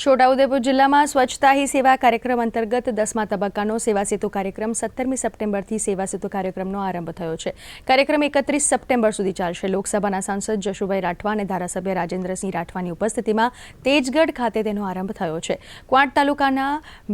છોટાઉદેપુર જિલ્લામાં સ્વચ્છતા હી સેવા કાર્યક્રમ અંતર્ગત દસમા તબક્કાનો સેવા સેતુ કાર્યક્રમ સત્તરમી સપ્ટેમ્બરથી સેવા સેતુ કાર્યક્રમનો આરંભ થયો છે. કાર્યક્રમ એકત્રીસ સપ્ટેમ્બર સુધી ચાલશે. લોકસભાના સાંસદ જશુભાઈ રાઠવા અને ધારાસભ્ય રાજેન્દ્રસિંહ રાઠવાની ઉપસ્થિતિમાં તેજગઢ ખાતે તેનો આરંભ થયો છે. ક્વાંટ તાલુકાના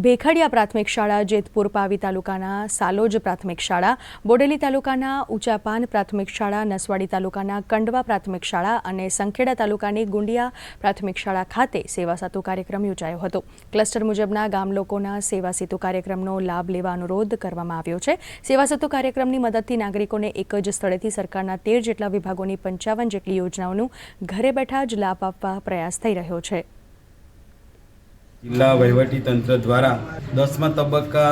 ભેખડિયા પ્રાથમિક શાળા, જેતપુર પાવી તાલુકાના સાલોજ પ્રાથમિક શાળા, બોડેલી તાલુકાના ઊંચાપાન પ્રાથમિક શાળા, નસવાડી તાલુકાના કંડવા પ્રાથમિક શાળા અને સંખેડા તાલુકાની ગુંડિયા પ્રાથમિક શાળા ખાતે સેવા સેતુ કાર્યક્રમ યોજાયો હતો. ક્લસ્ટર મુજબના ગામ લોકોના સેવા સેતુ કાર્યક્રમનો લાભ લેવા અનુરોધ કરવામાં આવ્યો છે. સેવા સેતુ કાર્યક્રમની મદદથી નાગરિકોને એક જ સ્થળેથી સરકારના તેર જેટલા વિભાગોની પંચાવન જેટલી યોજનાઓનું ઘરે બેઠા જ લાભ આપવા પ્રયાસ થઈ રહ્યો છે. જિલ્લા તંત્ર દ્વારા દસમા તબક્કા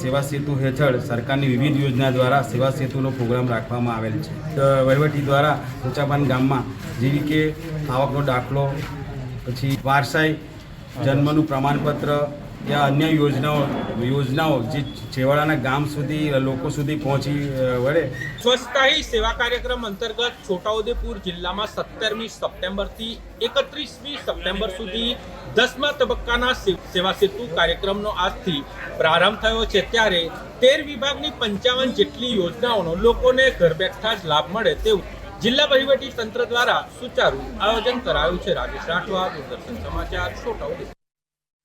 સેવા સેતુ હેઠળ સરકારની વિવિધ યોજના દ્વારા સેવા સેતુનો પ્રોગ્રામ રાખવામાં આવેલ છે. વહીવટી દ્વારા ઊંચાપાન ગામમાં જેવી કે આવકનો દાખલો, પછી વારસાઈ જન્મનું પ્રમાણપત્ર યા અન્ય યોજનાઓ યોજનાઓ જે છેવાડાના ગામ સુધી લોકો સુધી પહોંચી વળે. સ્વચ્છતા હી સેવા કાર્યક્રમ અંતર્ગત છોટાઉદેપુર જિલ્લામાં સત્તરમી સપ્ટેમ્બરથી એકત્રીસમી સપ્ટેમ્બર સુધી દસમા તબક્કાના સેવા સેતુ કાર્યક્રમનો આજથી પ્રારંભ થયો છે. ત્યારે તેર વિભાગની પંચાવન જેટલી યોજનાઓનો લોકોને ઘર બેઠા જ લાભ મળે તેવું જિલ્લા વહીવટી તંત્ર દ્વારા સુચારુ આયોજન કરાયું છે. રાજેશ રાઠવા દૂરદર્શન સમાચાર છોટાઉદેપુર